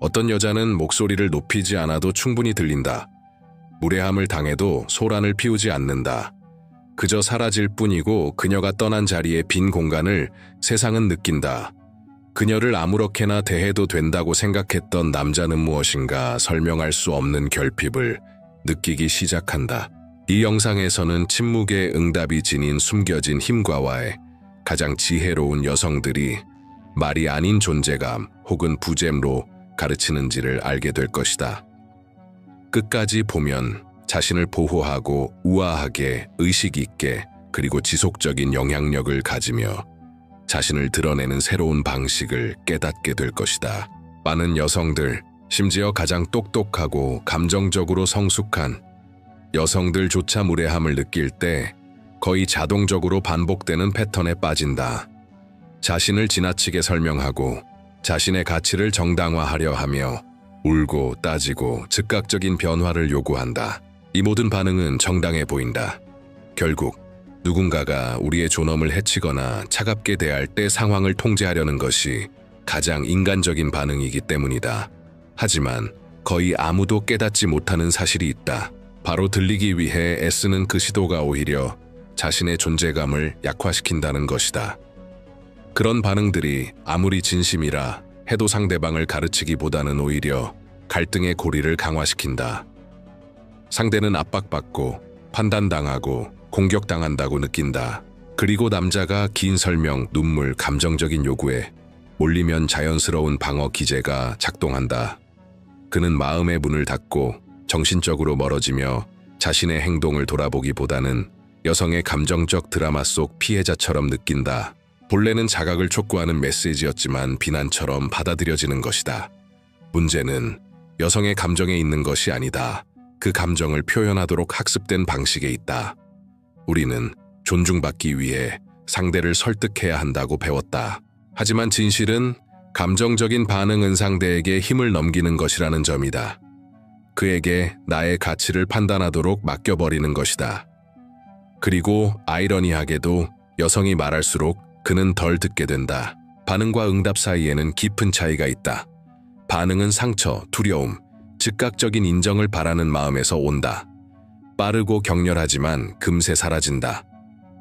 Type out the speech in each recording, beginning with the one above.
어떤 여자는 목소리를 높이지 않아도 충분히 들린다. 무례함을 당해도 소란을 피우지 않는다. 그저 사라질 뿐이고 그녀가 떠난 자리의 빈 공간을 세상은 느낀다. 그녀를 아무렇게나 대해도 된다고 생각했던 남자는 무엇인가 설명할 수 없는 결핍을 느끼기 시작한다. 이 영상에서는 침묵의 응답이 지닌 숨겨진 힘과와의 가장 지혜로운 여성들이 말이 아닌 존재감 혹은 부잼로 가르치는지를 알게 될 것이다. 끝까지 보면 자신을 보호하고 우아하게 의식 있게 그리고 지속적인 영향력을 가지며 자신을 드러내는 새로운 방식을 깨닫게 될 것이다. 많은 여성들, 심지어 가장 똑똑하고 감정적으로 성숙한 여성들조차 무례함을 느낄 때 거의 자동적으로 반복되는 패턴에 빠진다. 자신을 지나치게 설명하고 자신의 가치를 정당화하려 하며 울고 따지고 즉각적인 변화를 요구한다. 이 모든 반응은 정당해 보인다. 결국 누군가가 우리의 존엄을 해치거나 차갑게 대할 때 상황을 통제하려는 것이 가장 인간적인 반응이기 때문이다. 하지만 거의 아무도 깨닫지 못하는 사실이 있다. 바로 들리기 위해 애쓰는 그 시도가 오히려 자신의 존재감을 약화시킨다는 것이다. 그런 반응들이 아무리 진심이라 해도 상대방을 가르치기보다는 오히려 갈등의 고리를 강화시킨다. 상대는 압박받고 판단당하고 공격당한다고 느낀다. 그리고 남자가 긴 설명, 눈물, 감정적인 요구에 몰리면 자연스러운 방어 기제가 작동한다. 그는 마음의 문을 닫고 정신적으로 멀어지며 자신의 행동을 돌아보기보다는 여성의 감정적 드라마 속 피해자처럼 느낀다. 본래는 자각을 촉구하는 메시지였지만 비난처럼 받아들여지는 것이다. 문제는 여성의 감정에 있는 것이 아니다. 그 감정을 표현하도록 학습된 방식에 있다. 우리는 존중받기 위해 상대를 설득해야 한다고 배웠다. 하지만 진실은 감정적인 반응은 상대에게 힘을 넘기는 것이라는 점이다. 그에게 나의 가치를 판단하도록 맡겨버리는 것이다. 그리고 아이러니하게도 여성이 말할수록 그는 덜 듣게 된다. 반응과 응답 사이에는 깊은 차이가 있다. 반응은 상처, 두려움, 즉각적인 인정을 바라는 마음에서 온다. 빠르고 격렬하지만 금세 사라진다.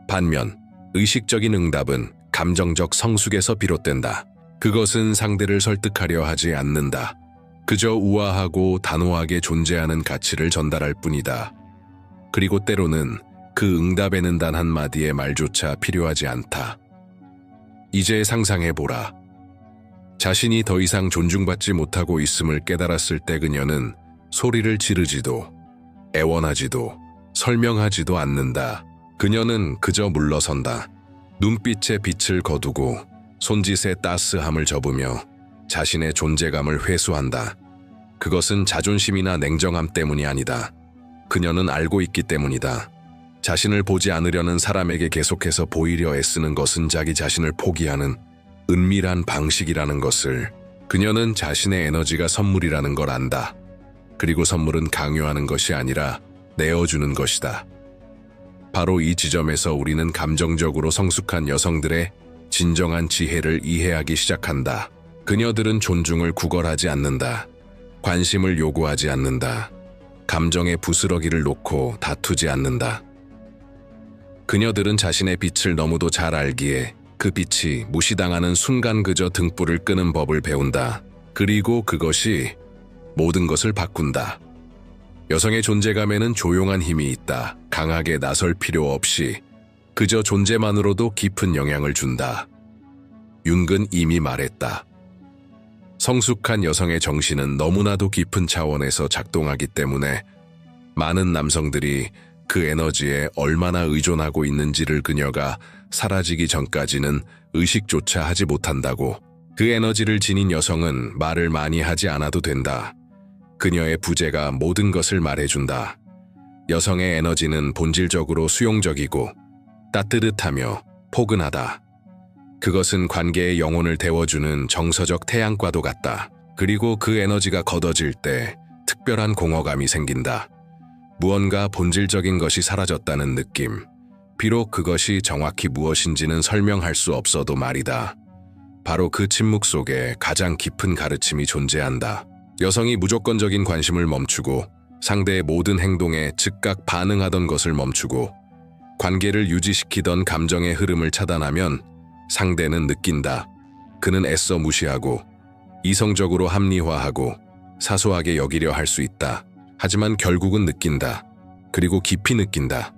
반면 의식적인 응답은 감정적 성숙에서 비롯된다. 그것은 상대를 설득하려 하지 않는다. 그저 우아하고 단호하게 존재하는 가치를 전달할 뿐이다. 그리고 때로는 그 응답에는 단 한마디의 말조차 필요하지 않다. 이제 상상해보라. 자신이 더 이상 존중받지 못하고 있음을 깨달았을 때 그녀는 소리를 지르지도 애원하지도 설명하지도 않는다. 그녀는 그저 물러선다. 눈빛에 빛을 거두고 손짓의 따스함을 접으며 자신의 존재감을 회수한다. 그것은 자존심이나 냉정함 때문이 아니다. 그녀는 알고 있기 때문이다. 자신을 보지 않으려는 사람에게 계속해서 보이려 애쓰는 것은 자기 자신을 포기하는 은밀한 방식이라는 것을 그녀는 자신의 에너지가 선물이라는 걸 안다. 그리고 선물은 강요하는 것이 아니라 내어주는 것이다. 바로 이 지점에서 우리는 감정적으로 성숙한 여성들의 진정한 지혜를 이해하기 시작한다. 그녀들은 존중을 구걸하지 않는다. 관심을 요구하지 않는다. 감정의 부스러기를 놓고 다투지 않는다. 그녀들은 자신의 빛을 너무도 잘 알기에 그 빛이 무시당하는 순간 그저 등불을 끄는 법을 배운다. 그리고 그것이 모든 것을 바꾼다. 여성의 존재감에는 조용한 힘이 있다. 강하게 나설 필요 없이 그저 존재만으로도 깊은 영향을 준다. 윤근 이미 말했다. 성숙한 여성의 정신은 너무나도 깊은 차원에서 작동하기 때문에 많은 남성들이 그 에너지에 얼마나 의존하고 있는지를 그녀가 사라지기 전까지는 의식조차 하지 못한다고. 그 에너지를 지닌 여성은 말을 많이 하지 않아도 된다. 그녀의 부재가 모든 것을 말해준다. 여성의 에너지는 본질적으로 수용적이고 따뜻하며 포근하다. 그것은 관계의 영혼을 데워주는 정서적 태양과도 같다. 그리고 그 에너지가 걷어질 때 특별한 공허감이 생긴다. 무언가 본질적인 것이 사라졌다는 느낌. 비록 그것이 정확히 무엇인지는 설명할 수 없어도 말이다. 바로 그 침묵 속에 가장 깊은 가르침이 존재한다. 여성이 무조건적인 관심을 멈추고 상대의 모든 행동에 즉각 반응하던 것을 멈추고 관계를 유지시키던 감정의 흐름을 차단하면 상대는 느낀다. 그는 애써 무시하고 이성적으로 합리화하고 사소하게 여기려 할 수 있다. 하지만 결국은 느낀다. 그리고 깊이 느낀다.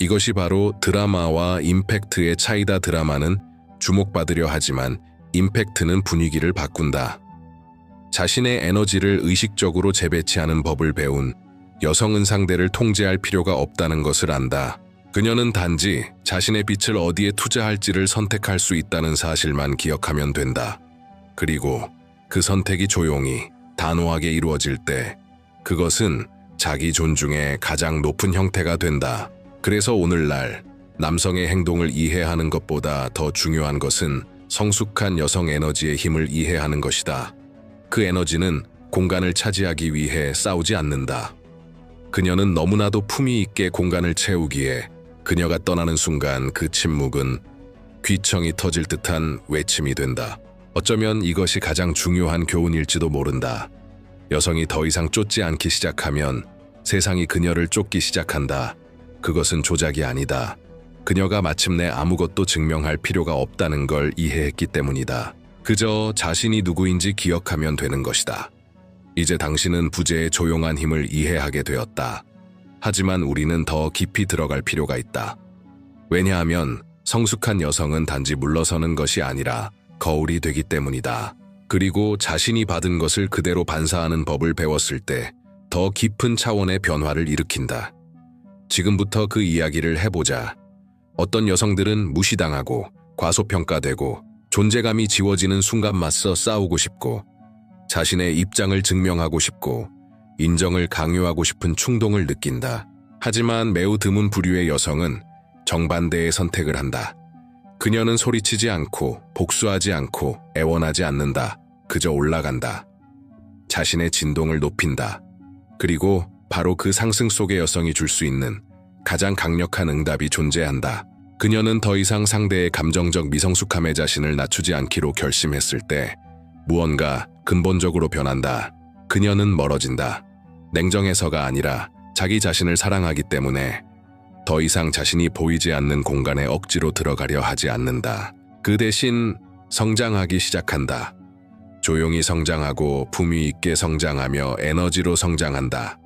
이것이 바로 드라마와 임팩트의 차이다. 드라마는 주목받으려 하지만 임팩트는 분위기를 바꾼다. 자신의 에너지를 의식적으로 재배치하는 법을 배운 여성은 상대를 통제할 필요가 없다는 것을 안다. 그녀는 단지 자신의 빛을 어디에 투자할지를 선택할 수 있다는 사실만 기억하면 된다. 그리고 그 선택이 조용히, 단호하게 이루어질 때 그것은 자기 존중의 가장 높은 형태가 된다. 그래서 오늘날 남성의 행동을 이해하는 것보다 더 중요한 것은 성숙한 여성 에너지의 힘을 이해하는 것이다. 그 에너지는 공간을 차지하기 위해 싸우지 않는다. 그녀는 너무나도 품위 있게 공간을 채우기에 그녀가 떠나는 순간 그 침묵은 귀청이 터질 듯한 외침이 된다. 어쩌면 이것이 가장 중요한 교훈일지도 모른다. 여성이 더 이상 쫓지 않기 시작하면 세상이 그녀를 쫓기 시작한다. 그것은 조작이 아니다. 그녀가 마침내 아무것도 증명할 필요가 없다는 걸 이해했기 때문이다. 그저 자신이 누구인지 기억하면 되는 것이다. 이제 당신은 부재의 조용한 힘을 이해하게 되었다. 하지만 우리는 더 깊이 들어갈 필요가 있다. 왜냐하면 성숙한 여성은 단지 물러서는 것이 아니라 거울이 되기 때문이다. 그리고 자신이 받은 것을 그대로 반사하는 법을 배웠을 때 더 깊은 차원의 변화를 일으킨다. 지금부터 그 이야기를 해보자. 어떤 여성들은 무시당하고 과소평가되고 존재감이 지워지는 순간 맞서 싸우고 싶고 자신의 입장을 증명하고 싶고 인정을 강요하고 싶은 충동을 느낀다. 하지만 매우 드문 부류의 여성은 정반대의 선택을 한다. 그녀는 소리치지 않고 복수하지 않고 애원하지 않는다. 그저 올라간다. 자신의 진동을 높인다. 그리고 바로 그 상승 속의 여성이 줄 수 있는 가장 강력한 응답이 존재한다. 그녀는 더 이상 상대의 감정적 미성숙함의 자신을 낮추지 않기로 결심했을 때 무언가 근본적으로 변한다. 그녀는 멀어진다. 냉정해서가 아니라 자기 자신을 사랑하기 때문에 더 이상 자신이 보이지 않는 공간에 억지로 들어가려 하지 않는다. 그 대신 성장하기 시작한다. 조용히 성장하고 품위 있게 성장하며 에너지로 성장한다.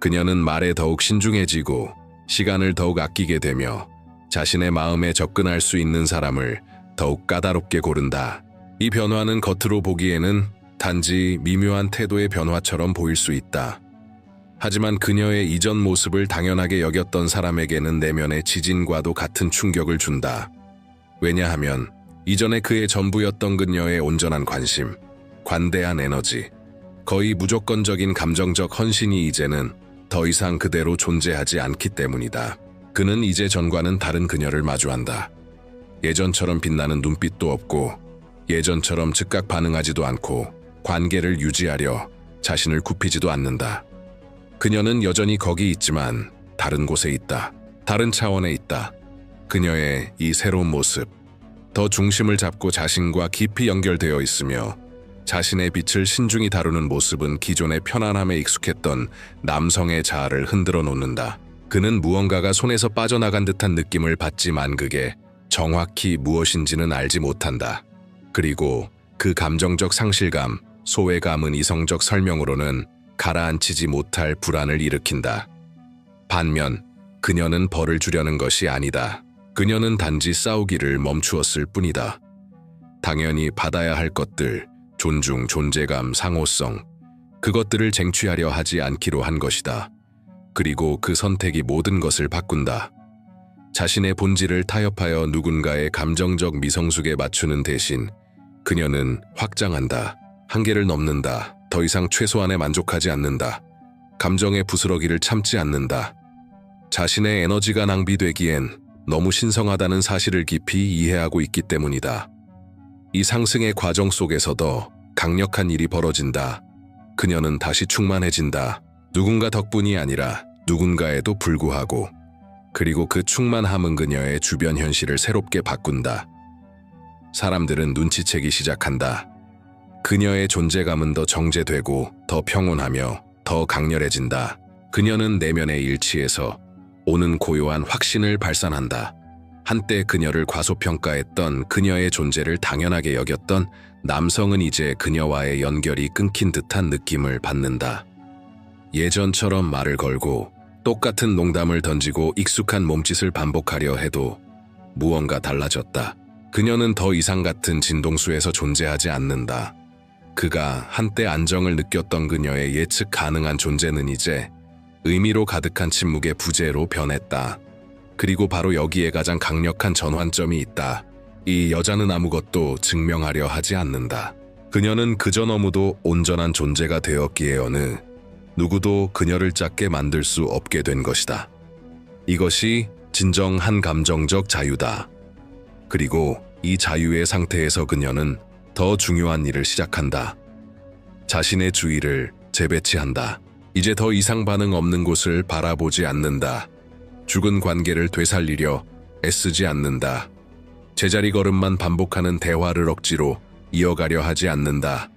그녀는 말에 더욱 신중해지고 시간을 더욱 아끼게 되며 자신의 마음에 접근할 수 있는 사람을 더욱 까다롭게 고른다. 이 변화는 겉으로 보기에는 단지 미묘한 태도의 변화처럼 보일 수 있다. 하지만 그녀의 이전 모습을 당연하게 여겼던 사람에게는 내면의 지진과도 같은 충격을 준다. 왜냐하면 이전에 그의 전부였던 그녀의 온전한 관심, 관대한 에너지, 거의 무조건적인 감정적 헌신이 이제는 더 이상 그대로 존재하지 않기 때문이다. 그는 이제 전과는 다른 그녀를 마주한다. 예전처럼 빛나는 눈빛도 없고 예전처럼 즉각 반응하지도 않고 관계를 유지하려 자신을 굽히지도 않는다. 그녀는 여전히 거기 있지만 다른 곳에 있다. 다른 차원에 있다. 그녀의 이 새로운 모습, 더 중심을 잡고 자신과 깊이 연결되어 있으며 자신의 빛을 신중히 다루는 모습은 기존의 편안함에 익숙했던 남성의 자아를 흔들어 놓는다. 그는 무언가가 손에서 빠져나간 듯한 느낌을 받지만 그게 정확히 무엇인지는 알지 못한다. 그리고 그 감정적 상실감, 소외감은 이성적 설명으로는 가라앉히지 못할 불안을 일으킨다. 반면 그녀는 벌을 주려는 것이 아니다. 그녀는 단지 싸우기를 멈추었을 뿐이다. 당연히 받아야 할 것들, 존중, 존재감, 상호성, 그것들을 쟁취하려 하지 않기로 한 것이다. 그리고 그 선택이 모든 것을 바꾼다. 자신의 본질을 타협하여 누군가의 감정적 미성숙에 맞추는 대신 그녀는 확장한다. 한계를 넘는다. 더 이상 최소한에 만족하지 않는다. 감정의 부스러기를 참지 않는다. 자신의 에너지가 낭비되기엔 너무 신성하다는 사실을 깊이 이해하고 있기 때문이다. 이 상승의 과정 속에서도 강력한 일이 벌어진다. 그녀는 다시 충만해진다. 누군가 덕분이 아니라 누군가에도 불구하고 그리고 그 충만함은 그녀의 주변 현실을 새롭게 바꾼다. 사람들은 눈치채기 시작한다. 그녀의 존재감은 더 정제되고 더 평온하며 더 강렬해진다. 그녀는 내면의 일치에서 오는 고요한 확신을 발산한다. 한때 그녀를 과소평가했던 그녀의 존재를 당연하게 여겼던 남성은 이제 그녀와의 연결이 끊긴 듯한 느낌을 받는다. 예전처럼 말을 걸고 똑같은 농담을 던지고 익숙한 몸짓을 반복하려 해도 무언가 달라졌다. 그녀는 더 이상 같은 진동수에서 존재하지 않는다. 그가 한때 안정을 느꼈던 그녀의 예측 가능한 존재는 이제 의미로 가득한 침묵의 부재로 변했다. 그리고 바로 여기에 가장 강력한 전환점이 있다. 이 여자는 아무것도 증명하려 하지 않는다. 그녀는 그저 너무도 온전한 존재가 되었기에 어느 누구도 그녀를 작게 만들 수 없게 된 것이다. 이것이 진정한 감정적 자유다. 그리고 이 자유의 상태에서 그녀는 더 중요한 일을 시작한다. 자신의 주의를 재배치한다. 이제 더 이상 반응 없는 곳을 바라보지 않는다. 죽은 관계를 되살리려 애쓰지 않는다. 제자리 걸음만 반복하는 대화를 억지로 이어가려 하지 않는다.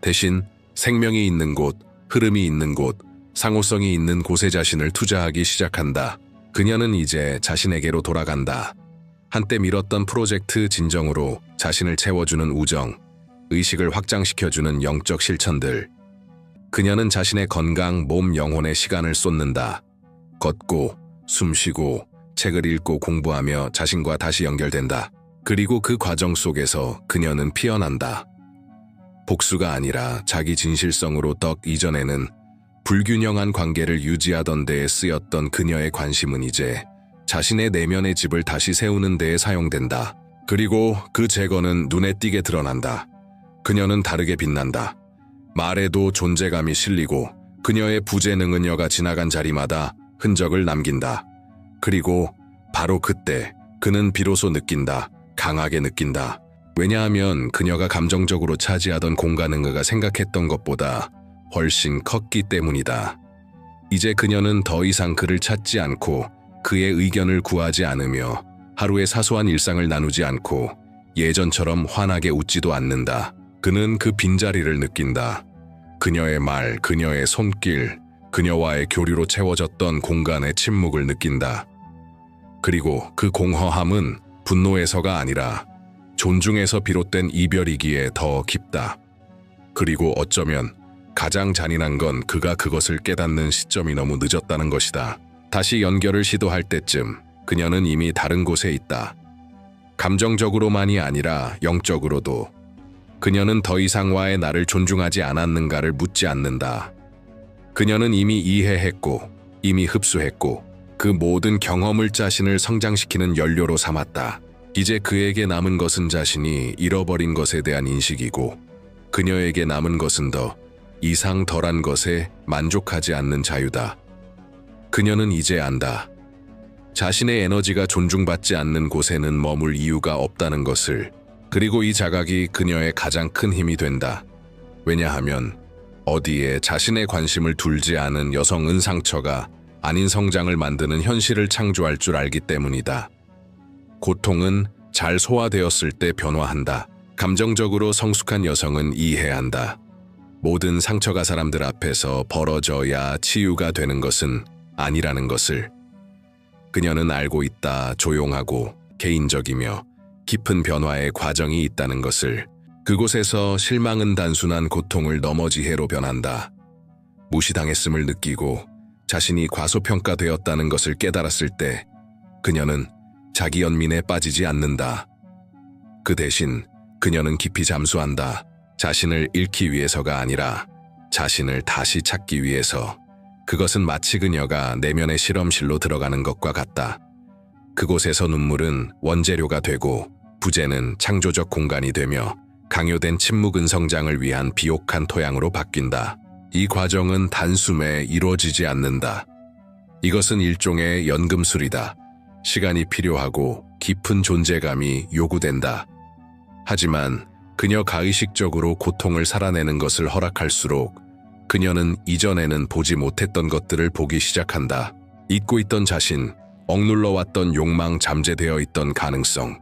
대신 생명이 있는 곳, 흐름이 있는 곳, 상호성이 있는 곳에 자신을 투자하기 시작한다. 그녀는 이제 자신에게로 돌아간다. 한때 미뤘던 프로젝트 진정으로 자신을 채워주는 우정, 의식을 확장시켜주는 영적 실천들. 그녀는 자신의 건강, 몸, 영혼에 시간을 쏟는다. 걷고, 숨쉬고, 책을 읽고 공부하며 자신과 다시 연결된다. 그리고 그 과정 속에서 그녀는 피어난다. 복수가 아니라 자기 진실성으로 떡 이전에는 불균형한 관계를 유지하던 데에 쓰였던 그녀의 관심은 이제 자신의 내면의 집을 다시 세우는 데에 사용된다. 그리고 그 재건은 눈에 띄게 드러난다. 그녀는 다르게 빛난다. 말에도 존재감이 실리고 그녀의 부재능 은 여가 지나간 자리마다 흔적을 남긴다. 그리고 바로 그때 그는 비로소 느낀다. 강하게 느낀다. 왜냐하면 그녀가 감정적으로 차지하던 공간은 그가 생각했던 것보다 훨씬 컸기 때문이다. 이제 그녀는 더 이상 그를 찾지 않고 그의 의견을 구하지 않으며 하루의 사소한 일상을 나누지 않고 예전처럼 환하게 웃지도 않는다. 그는 그 빈자리를 느낀다. 그녀의 말, 그녀의 손길, 그녀와의 교류로 채워졌던 공간의 침묵을 느낀다. 그리고 그 공허함은 분노에서가 아니라 존중에서 비롯된 이별이기에 더 깊다. 그리고 어쩌면 가장 잔인한 건 그가 그것을 깨닫는 시점이 너무 늦었다는 것이다. 다시 연결을 시도할 때쯤 그녀는 이미 다른 곳에 있다. 감정적으로만이 아니라 영적으로도. 그녀는 더 이상 와의 나를 존중하지 않았는가를 묻지 않는다. 그녀는 이미 이해했고, 이미 흡수했고, 그 모든 경험을 자신을 성장시키는 연료로 삼았다. 이제 그에게 남은 것은 자신이 잃어버린 것에 대한 인식이고, 그녀에게 남은 것은 더 이상 덜한 것에 만족하지 않는 자유다. 그녀는 이제 안다. 자신의 에너지가 존중받지 않는 곳에는 머물 이유가 없다는 것을, 그리고 이 자각이 그녀의 가장 큰 힘이 된다. 왜냐하면 어디에 자신의 관심을 둘지 않은 여성은 상처가 아닌 성장을 만드는 현실을 창조할 줄 알기 때문이다. 고통은 잘 소화되었을 때 변화한다. 감정적으로 성숙한 여성은 이해한다. 모든 상처가 사람들 앞에서 벌어져야 치유가 되는 것은 아니라는 것을. 그녀는 알고 있다. 조용하고 개인적이며 깊은 변화의 과정이 있다는 것을. 그곳에서 실망은 단순한 고통을 넘어 지혜로 변한다. 무시당했음을 느끼고 자신이 과소평가되었다는 것을 깨달았을 때 그녀는 자기 연민에 빠지지 않는다. 그 대신 그녀는 깊이 잠수한다. 자신을 잃기 위해서가 아니라 자신을 다시 찾기 위해서. 그것은 마치 그녀가 내면의 실험실로 들어가는 것과 같다. 그곳에서 눈물은 원재료가 되고 부재는 창조적 공간이 되며 강요된 침묵은 성장을 위한 비옥한 토양으로 바뀐다. 이 과정은 단숨에 이루어지지 않는다. 이것은 일종의 연금술이다. 시간이 필요하고 깊은 존재감이 요구된다. 하지만 그녀가 의식적으로 고통을 살아내는 것을 허락할수록 그녀는 이전에는 보지 못했던 것들을 보기 시작한다. 잊고 있던 자신, 억눌러 왔던 욕망 잠재되어 있던 가능성.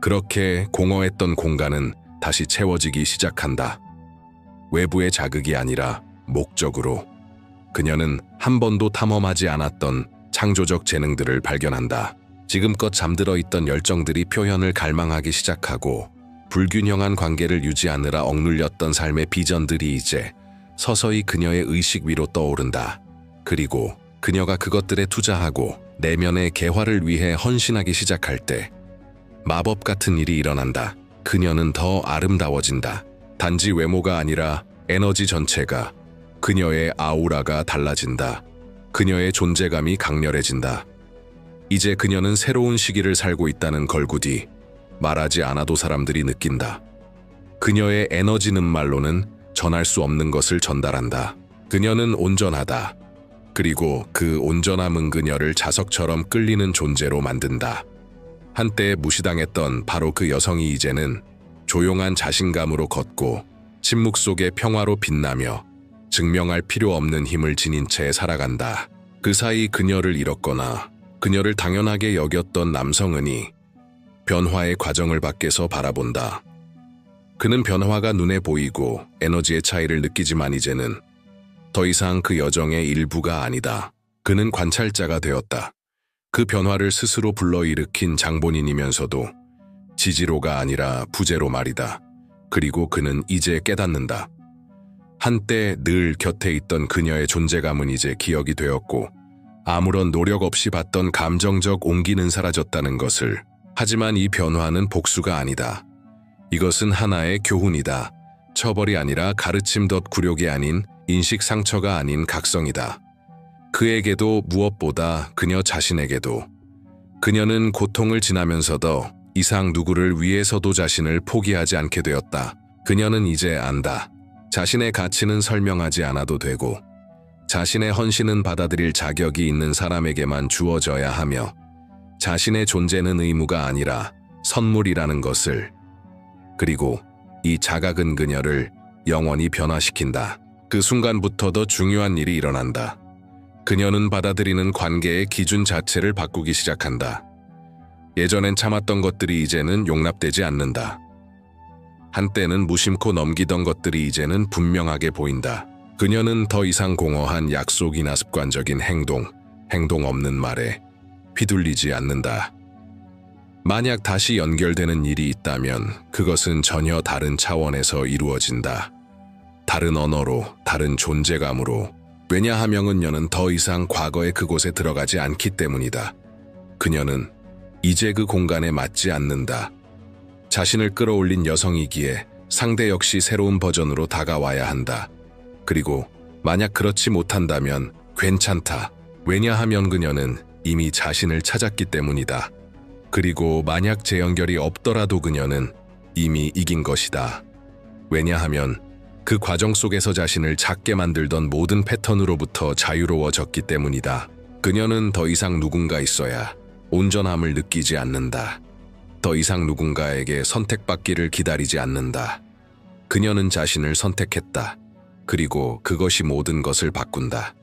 그렇게 공허했던 공간은 다시 채워지기 시작한다. 외부의 자극이 아니라 목적으로. 그녀는 한 번도 탐험하지 않았던 창조적 재능들을 발견한다. 지금껏 잠들어 있던 열정들이 표현을 갈망하기 시작하고 불균형한 관계를 유지하느라 억눌렸던 삶의 비전들이 이제 서서히 그녀의 의식 위로 떠오른다. 그리고 그녀가 그것들에 투자하고 내면의 개화를 위해 헌신하기 시작할 때 마법 같은 일이 일어난다. 그녀는 더 아름다워진다. 단지 외모가 아니라 에너지 전체가 그녀의 아우라가 달라진다. 그녀의 존재감이 강렬해진다. 이제 그녀는 새로운 시기를 살고 있다는 걸구디 말하지 않아도 사람들이 느낀다. 그녀의 에너지는 말로는 전할 수 없는 것을 전달한다. 그녀는 온전하다. 그리고 그 온전함은 그녀를 자석처럼 끌리는 존재로 만든다. 한때 무시당했던 바로 그 여성이 이제는 조용한 자신감으로 걷고 침묵 속의 평화로 빛나며 증명할 필요 없는 힘을 지닌 채 살아간다. 그 사이 그녀를 잃었거나 그녀를 당연하게 여겼던 남성은이 변화의 과정을 밖에서 바라본다. 그는 변화가 눈에 보이고 에너지의 차이를 느끼지만 이제는 더 이상 그 여정의 일부가 아니다. 그는 관찰자가 되었다. 그 변화를 스스로 불러일으킨 장본인이면서도 지지로가 아니라 부제로 말이다. 그리고 그는 이제 깨닫는다. 한때 늘 곁에 있던 그녀의 존재감은 이제 기억이 되었고 아무런 노력 없이 봤던 감정적 온기는 사라졌다는 것을 하지만 이 변화는 복수가 아니다. 이것은 하나의 교훈이다. 처벌이 아니라 가르침 덧 굴욕이 아닌 인식 상처가 아닌 각성이다. 그에게도 무엇보다 그녀 자신에게도 그녀는 고통을 지나면서도 이상 누구를 위해서도 자신을 포기하지 않게 되었다. 그녀는 이제 안다. 자신의 가치는 설명하지 않아도 되고 자신의 헌신은 받아들일 자격이 있는 사람에게만 주어져야 하며 자신의 존재는 의무가 아니라 선물이라는 것을 그리고 이 자각은 그녀를 영원히 변화시킨다. 그 순간부터 더 중요한 일이 일어난다. 그녀는 받아들이는 관계의 기준 자체를 바꾸기 시작한다. 예전엔 참았던 것들이 이제는 용납되지 않는다. 한때는 무심코 넘기던 것들이 이제는 분명하게 보인다. 그녀는 더 이상 공허한 약속이나 습관적인 행동, 행동 없는 말에 휘둘리지 않는다. 만약 다시 연결되는 일이 있다면 그것은 전혀 다른 차원에서 이루어진다. 다른 언어로, 다른 존재감으로. 왜냐하면 그녀는 더 이상 과거의 그곳에 들어가지 않기 때문이다. 그녀는 이제 그 공간에 맞지 않는다. 자신을 끌어올린 여성이기에 상대 역시 새로운 버전으로 다가와야 한다. 그리고 만약 그렇지 못한다면 괜찮다. 왜냐하면 그녀는 이미 자신을 찾았기 때문이다. 그리고 만약 재연결이 없더라도 그녀는 이미 이긴 것이다. 왜냐하면 그 과정 속에서 자신을 작게 만들던 모든 패턴으로부터 자유로워졌기 때문이다. 그녀는 더 이상 누군가 있어야 온전함을 느끼지 않는다. 더 이상 누군가에게 선택받기를 기다리지 않는다. 그녀는 자신을 선택했다. 그리고 그것이 모든 것을 바꾼다.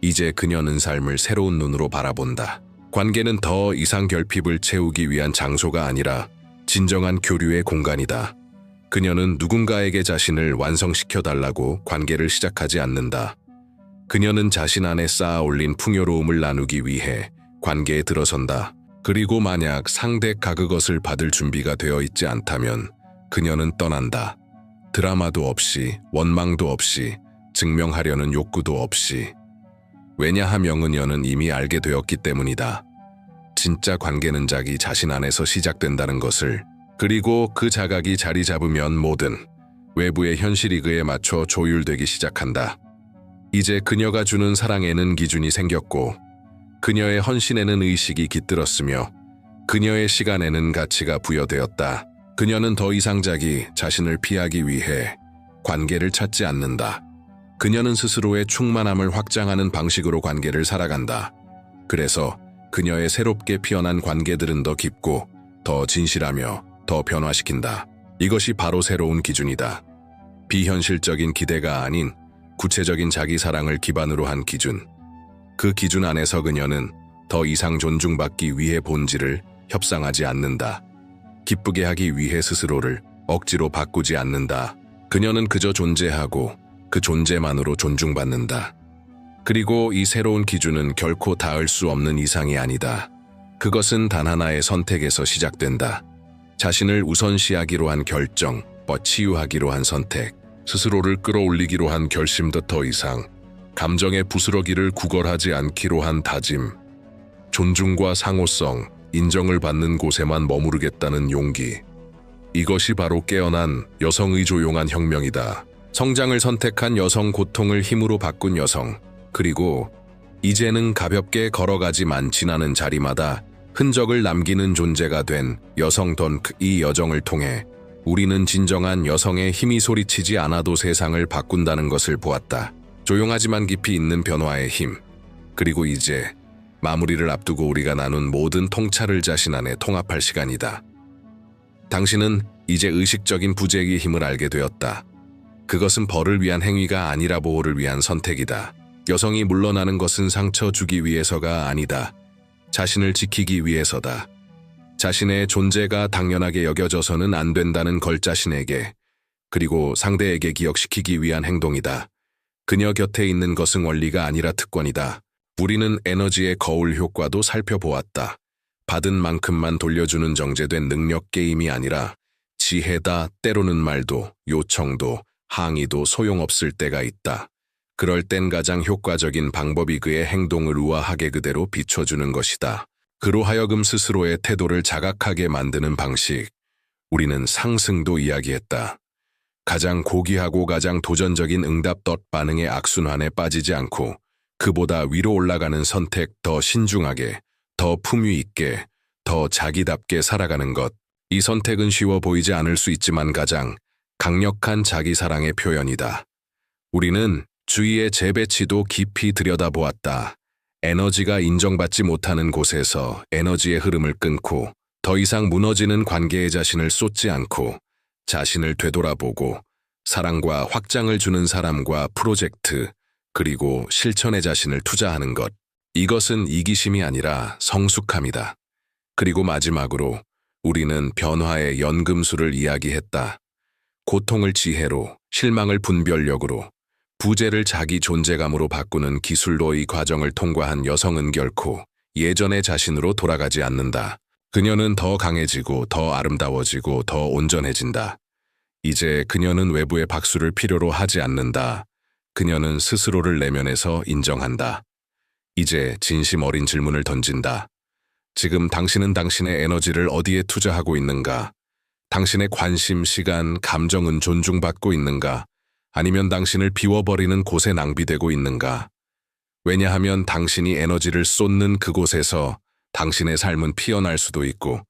이제 그녀는 삶을 새로운 눈으로 바라본다. 관계는 더 이상 결핍을 채우기 위한 장소가 아니라 진정한 교류의 공간이다. 그녀는 누군가에게 자신을 완성시켜 달라고 관계를 시작하지 않는다. 그녀는 자신 안에 쌓아 올린 풍요로움을 나누기 위해 관계에 들어선다. 그리고 만약 상대가 그것을 받을 준비가 되어 있지 않다면 그녀는 떠난다. 드라마도 없이, 원망도 없이, 증명하려는 욕구도 없이. 왜냐하면 그녀는 이미 알게 되었기 때문이다. 진짜 관계는 자기 자신 안에서 시작된다는 것을 그리고 그 자각이 자리 잡으면 모든 외부의 현실이 그에 맞춰 조율되기 시작한다. 이제 그녀가 주는 사랑에는 기준이 생겼고 그녀의 헌신에는 의식이 깃들었으며 그녀의 시간에는 가치가 부여되었다. 그녀는 더 이상 자기 자신을 피하기 위해 관계를 찾지 않는다. 그녀는 스스로의 충만함을 확장하는 방식으로 관계를 살아간다. 그래서 그녀의 새롭게 피어난 관계들은 더 깊고 더 진실하며 더 변화시킨다. 이것이 바로 새로운 기준이다. 비현실적인 기대가 아닌 구체적인 자기 사랑을 기반으로 한 기준. 그 기준 안에서 그녀는 더 이상 존중받기 위해 본질을 협상하지 않는다. 기쁘게 하기 위해 스스로를 억지로 바꾸지 않는다. 그녀는 그저 존재하고 그 존재만으로 존중받는다. 그리고 이 새로운 기준은 결코 닿을 수 없는 이상이 아니다. 그것은 단 하나의 선택에서 시작된다. 자신을 우선시하기로 한 결정, 뻗치유하기로 한 선택, 스스로를 끌어올리기로 한 결심도 더 이상, 감정의 부스러기를 구걸하지 않기로 한 다짐, 존중과 상호성, 인정을 받는 곳에만 머무르겠다는 용기. 이것이 바로 깨어난 여성의 조용한 혁명이다. 성장을 선택한 여성 고통을 힘으로 바꾼 여성. 그리고 이제는 가볍게 걸어가지만 지나는 자리마다 흔적을 남기는 존재가 된 여성 던크 이 여정을 통해 우리는 진정한 여성의 힘이 소리치지 않아도 세상을 바꾼다는 것을 보았다. 조용하지만 깊이 있는 변화의 힘. 그리고 이제 마무리를 앞두고 우리가 나눈 모든 통찰을 자신 안에 통합할 시간이다. 당신은 이제 의식적인 부재의 힘을 알게 되었다. 그것은 벌을 위한 행위가 아니라 보호를 위한 선택이다. 여성이 물러나는 것은 상처 주기 위해서가 아니다. 자신을 지키기 위해서다. 자신의 존재가 당연하게 여겨져서는 안 된다는 걸 자신에게, 그리고 상대에게 기억시키기 위한 행동이다. 그녀 곁에 있는 것은 원리가 아니라 특권이다. 우리는 에너지의 거울 효과도 살펴보았다. 받은 만큼만 돌려주는 정제된 능력 게임이 아니라 지혜다 때로는 말도 요청도 항의도 소용없을 때가 있다. 그럴 땐 가장 효과적인 방법이 그의 행동을 우아하게 그대로 비춰주는 것이다. 그로 하여금 스스로의 태도를 자각하게 만드는 방식. 우리는 상승도 이야기했다. 가장 고귀하고 가장 도전적인 응답 덧 반응의 악순환에 빠지지 않고 그보다 위로 올라가는 선택 더 신중하게, 더 품위 있게, 더 자기답게 살아가는 것. 이 선택은 쉬워 보이지 않을 수 있지만 가장 강력한 자기 사랑의 표현이다. 우리는 주위의 재배치도 깊이 들여다보았다. 에너지가 인정받지 못하는 곳에서 에너지의 흐름을 끊고 더 이상 무너지는 관계에 자신을 쏟지 않고 자신을 되돌아보고 사랑과 확장을 주는 사람과 프로젝트 그리고 실천의 자신을 투자하는 것. 이것은 이기심이 아니라 성숙함이다. 그리고 마지막으로 우리는 변화의 연금술을 이야기했다. 고통을 지혜로, 실망을 분별력으로, 부재를 자기 존재감으로 바꾸는 기술로 이 과정을 통과한 여성은 결코 예전의 자신으로 돌아가지 않는다. 그녀는 더 강해지고 더 아름다워지고 더 온전해진다. 이제 그녀는 외부의 박수를 필요로 하지 않는다. 그녀는 스스로를 내면에서 인정한다. 이제 진심 어린 질문을 던진다. 지금 당신은 당신의 에너지를 어디에 투자하고 있는가? 당신의 관심, 시간, 감정은 존중받고 있는가? 아니면 당신을 비워버리는 곳에 낭비되고 있는가? 왜냐하면 당신이 에너지를 쏟는 그곳에서 당신의 삶은 피어날 수도 있고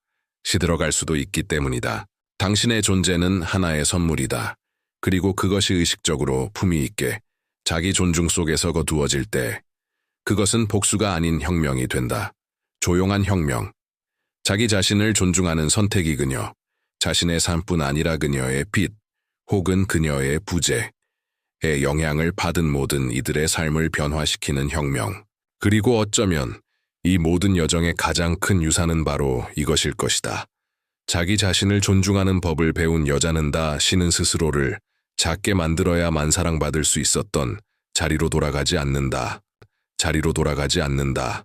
시들어갈 수도 있기 때문이다. 당신의 존재는 하나의 선물이다. 그리고 그것이 의식적으로 품위 있게 자기 존중 속에서 거두어질 때 그것은 복수가 아닌 혁명이 된다. 조용한 혁명. 자기 자신을 존중하는 선택이 그녀. 자신의 삶뿐 아니라 그녀의 빛 혹은 그녀의 부재의 영향을 받은 모든 이들의 삶을 변화시키는 혁명. 그리고 어쩌면 이 모든 여정의 가장 큰 유산은 바로 이것일 것이다. 자기 자신을 존중하는 법을 배운 여자는 다 신은 스스로를 작게 만들어야만 사랑받을 수 있었던 자리로 돌아가지 않는다. 자리로 돌아가지 않는다.